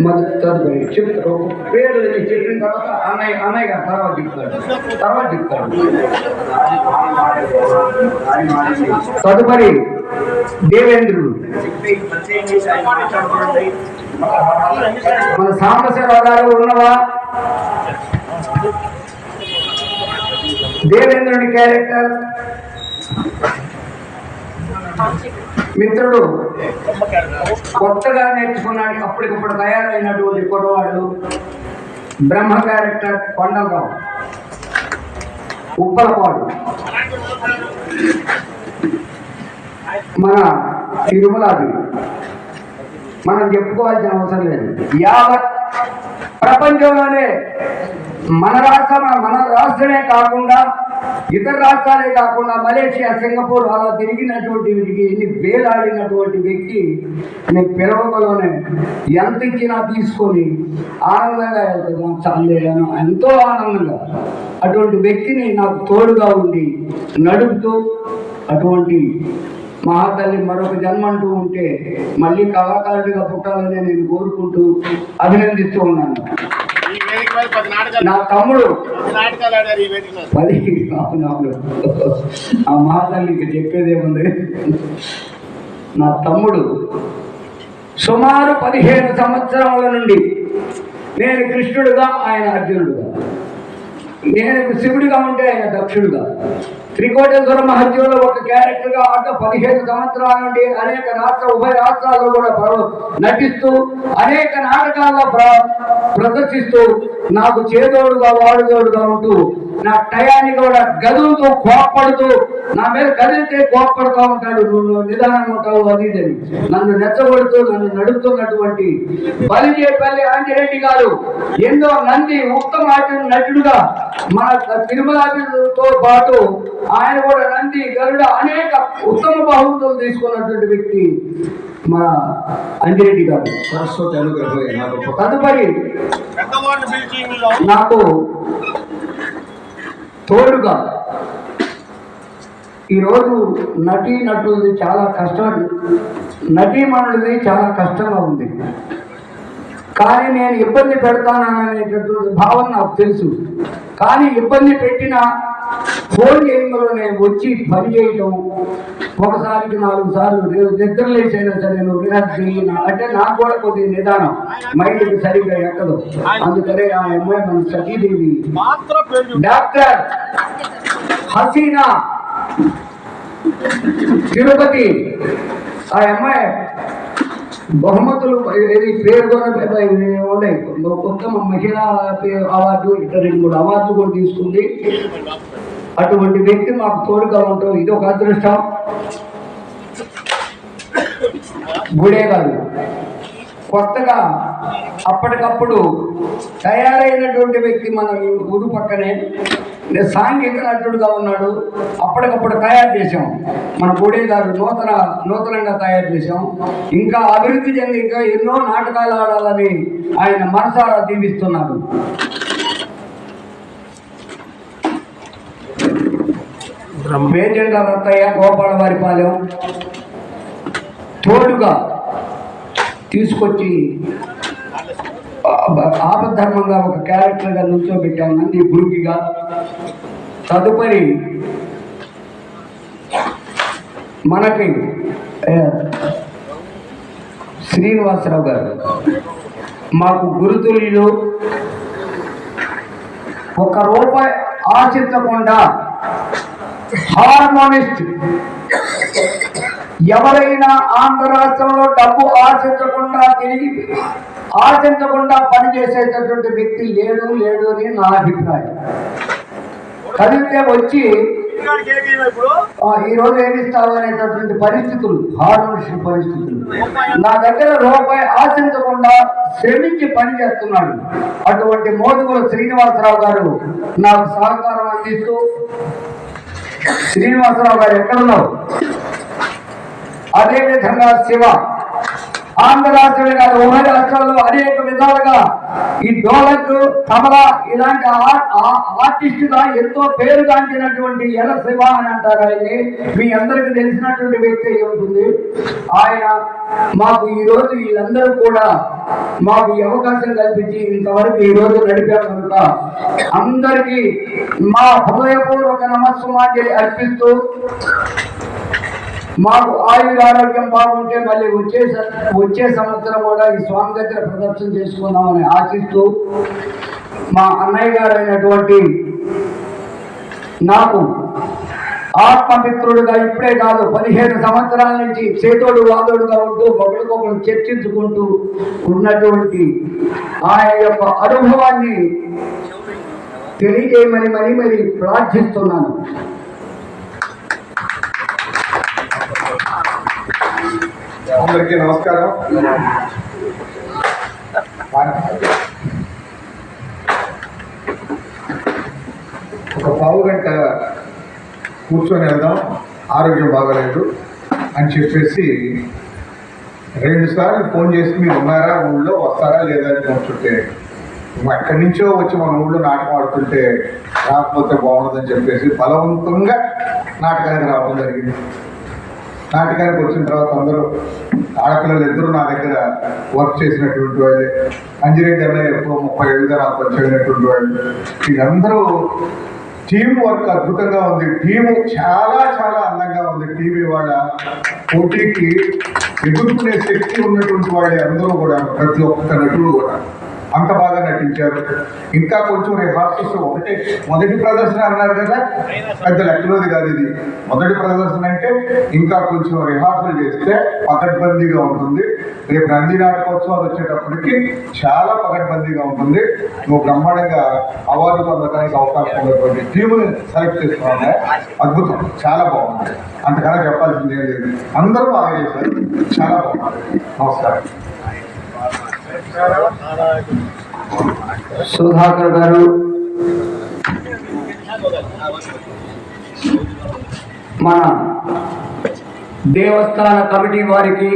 మొదటి తదుపరి చెప్తారు పేరు చెప్పిన తర్వాత అన్నయ్య అన్నయ్య గారు తర్వాత చెప్తాడు తర్వాత చెప్తాడు తదుపరి దేవేంద్రుడు. మన సాంబశివరావు గారు ఉన్నవా? దేవేంద్రుడి క్యారెక్టర్ మిత్రుడు కొత్తగా నేర్చుకున్నాడు అప్పటికప్పుడు తయారైనటువంటి కుర్రవాడు బ్రహ్మ క్యారెక్టర్ కొండలరావు. ఉప్పలపాడు. మన తిరుమలాది. మనం చెప్పుకోవాల్సిన అవసరం లేదు. యావత్ ప్రపంచంలోనే మన రాష్ట్రం మన రాష్ట్రమే కాకుండా ఇతర రాష్ట్రాలే కాకుండా మలేషియా సింగపూర్ అలా తిరిగినటువంటి వీటికి ఎన్ని వేలాడినటువంటి వ్యక్తి నేను పిలవకలోనే ఎంత ఇచ్చినా తీసుకొని ఆనందంగా వెళ్తున్నాం చాలేను ఎంతో ఆనందంగా అటువంటి వ్యక్తిని నాకు తోడుగా ఉండి నడుపుతూ అటువంటి మహాతల్లి మరొక జన్మ అంటూ ఉంటే మళ్ళీ కళాకారుడిగా పుట్టాలని నేను కోరుకుంటూ అభినందిస్తూ ఉన్నాను ఈ వేదిక మీద పది నాటకాలు నా తమ్ముడు. ఆ మహాతల్లికి చెప్పేదేముంది నా తమ్ముడు సుమారు పదిహేను సంవత్సరాల నుండి నేను కృష్ణుడుగా ఆయన అర్జునుడుగా. నేను శివుడిగా ఉంటే ఆయన దక్షుడుగా. త్రికోటేశ్వర మహత్యంలో ఒక క్యారెక్టర్గా అటు పదిహేను సంవత్సరాల నుండి అనేక రాష్ట్ర ఉభయ రాష్ట్రాల్లో కూడా నటిస్తూ అనేక నాటకాల్లో ప్ర ప్రదర్శిస్తూ నాకు చేదోడుగా వాడుదోడుగా ఉంటూ నా టయాన్ని కూడా గదులుతూ కోప్పడుతూ నా మీద కదిలితే కోప్పడుతూ ఉంటాడు నువ్వు నిదానం ఉంటావు అది. నన్ను నెచ్చగొడుతూ నన్ను నడుపుతున్నటువంటి బలిజేపల్లి ఆంజరెడ్డి గారు ఎన్నో నంది ఉత్తమ నటుడుగా మన తిరుమలతో పాటు ఆయన కూడా నంది గరుడ అనేక ఉత్తమ బహుమతులు తీసుకున్నటువంటి వ్యక్తి మన అంజిరెడ్డి గారు సరస్వతి అనుగ్రహమే నాకు తదుపరి నాకు తోడుగా ఈరోజు నటీ నటులది చాలా కష్టం నటీమణులది చాలా కష్టంగా ఉంది. కానీ నేను ఇబ్బంది పెడతాననేటటువంటి భావన నాకు తెలుసు. కానీ ఇబ్బంది పెట్టిన ఫోన్ నేను వచ్చి పని చేయటం. ఒకసారికి నాలుగు సార్లు రే- నిద్రలేసైనా సరే నువ్వు రిహార్స్ అంటే నాకు కూడా కొద్ది నిదానం. మైండ్కి సరిగ్గా ఎక్కదు. అందుకనే ఆ అమ్మాయి మన సతీదేవి. మాత్రం డాక్టర్ హసీనా. తిరుపతి. ఆ అమ్మాయి బహుమతులు ఏది పేరు ఉన్నాయి ఉత్తమ మహిళా అవార్డు ఇట్లా రెండు మూడు అవార్డులు కూడా తీసుకుంది. అటువంటి వ్యక్తి మాకు తోడుగా ఉంటాం ఇది ఒక అదృష్టం. గుడే గారు కొత్తగా అప్పటికప్పుడు తయారైనటువంటి వ్యక్తి మన ఊరు పక్కనే సాంఘిక నటుడుగా ఉన్నాడు. అప్పటికప్పుడు తయారు చేసాం మన బోడే గారు నూతన నూతనంగా తయారు చేసాం ఇంకా అభివృద్ధి చెంది ఇంకా ఎన్నో నాటకాలు ఆడాలని ఆయన మనసారా దీవిస్తున్నారు వేజెండ రత్తయ్య గోపాలవారిపాలెం తోడుగా తీసుకొచ్చి ఆపధర్మంగా ఆపద్ధర్మంగా ఒక క్యారెక్టర్గా నుంచోబెట్టాం నంది గురుకిగా తదుపరి మనకి శ్రీనివాసరావు గారు. మాకు గురుతుల్యులు ఒక రూపాయి ఆశించకుండా హార్మోనిస్ట్ ఎవరైనా ఆంధ్ర రాష్ట్రంలో డబ్బు ఆశించకుండా తిరిగి ఆశించకుండా పనిచేసేటటువంటి వ్యక్తి లేడు లేడు అని నా అభిప్రాయం. కదిలితే వచ్చి ఈ రోజు ఏమిస్తావు అనేటటువంటి పరిస్థితులు హార్మోనిస్ట్ పరిస్థితులు. నా దగ్గర రూపాయి ఆశించకుండా శ్రమించి పని చేస్తున్నాడు. అటువంటి మోదుగుల శ్రీనివాసరావు గారు నాకు సహకారం అందిస్తూ శ్రీనివాసరావు గారు ఎక్కడున్నావు? అదేవిధంగా శివ. ఆంధ్ర రాష్ట్రమే కాదు ఉభయ రాష్ట్రాల్లో అనేక విధాలుగా ఈ డోలక్ తబల ఇలాంటి ఆ- ఆ- ఆర్టిస్ట్గా ఎంతో పేరుగాంచినటువంటి ఎల శివ అని అంటారు ఆయన్ని. మీ అందరికి తెలిసినటువంటి వ్యక్తి ఉంటుంది. ఆయన మాకు ఈ రోజు వీళ్ళందరూ కూడా మాకు ఈ అవకాశం కల్పించి ఇంతవరకు ఈ రోజు నడిపారు కనుక అందరికీ మా హృదయపూర్వక నమస్సుమాంజలి అర్పిస్తూ మాకు ఆయుర ఆరోగ్యం బాగుంటే మళ్ళీ వచ్చే వచ్చే సంవత్సరం కూడా ఈ స్వామి దగ్గర ప్రదర్శన చేసుకుందామని ఆశిస్తూ మా అన్నయ్య గారు అయినటువంటి నాకు ఆత్మమిత్రుడుగా ఇప్పుడే కాదు పదిహేను సంవత్సరాల నుంచి చేతోడు వాదోడుగా ఉంటూ ఒకరికొకరు చర్చించుకుంటూ ఉన్నటువంటి ఆయన యొక్క అనుభవాన్ని తెలియజేయమని మరీ మరి ప్రార్థిస్తున్నాను. అందరికీ నమస్కారం. ఒక పావు గంట కూర్చొని వెళ్దాం. ఆరోగ్యం బాగలేదు అని చెప్పేసి రెండు సార్లు ఫోన్ చేసి మీరు ఉన్నారా? ఊళ్ళో వస్తారా లేదా అని కూర్చుంటే ఎక్కడి నుంచో వచ్చి మన ఊళ్ళో నాటకం ఆడుతుంటే రాకపోతే బాగుండదని చెప్పేసి బలవంతంగా నాటకానికి రావడం జరిగింది. నాటకానికి వచ్చిన తర్వాత అందరూ ఆడపిల్లలు ఇద్దరు నా దగ్గర వర్క్ చేసినటువంటి వాళ్ళే. అంజిరెడ్డి అన్నయ్య ఎప్పుడో ముప్పై ఏళ్ళుగా నాకు వచ్చేటటువంటి వాళ్ళు. వీళ్ళందరూ టీం వర్క్ అద్భుతంగా ఉంది. టీం చాలా చాలా అందంగా ఉంది. టీం ఇవాళ పోటీకి ఎదుర్కొనే శక్తి ఉన్నటువంటి వాళ్ళే అందరూ కూడా ప్రతి ఒక్క నటుడు కూడా. అంత బాగా నటించారు. ఇంకా కొంచెం రిహార్సల్స్ ఒకటే మొదటి ప్రదర్శన అన్నారు కదా పెద్ద లెక్కలోది కాదు ఇది. మొదటి ప్రదర్శన అంటే ఇంకా కొంచెం రిహార్సల్ చేస్తే పకడ్బందీగా ఉంటుంది. రేపు నంది నాటకోత్సవాలు వచ్చేటప్పటికి చాలా పకడ్బందీగా ఉంటుంది. నువ్వు బ్రహ్మాండంగా అవార్డు పొందడానికి అవకాశం ఉన్నటువంటి టీముని సెలెక్ట్ చేసుకున్నాను అద్భుతం. చాలా బాగుంది. అంతకన్నా చెప్పాల్సింది ఏం లేదు. అందరూ బాగా చేశారు. చాలా బాగుంది. నమస్కారం. సుధాకర్ గారు. మన దేవస్థాన కమిటీ వారికి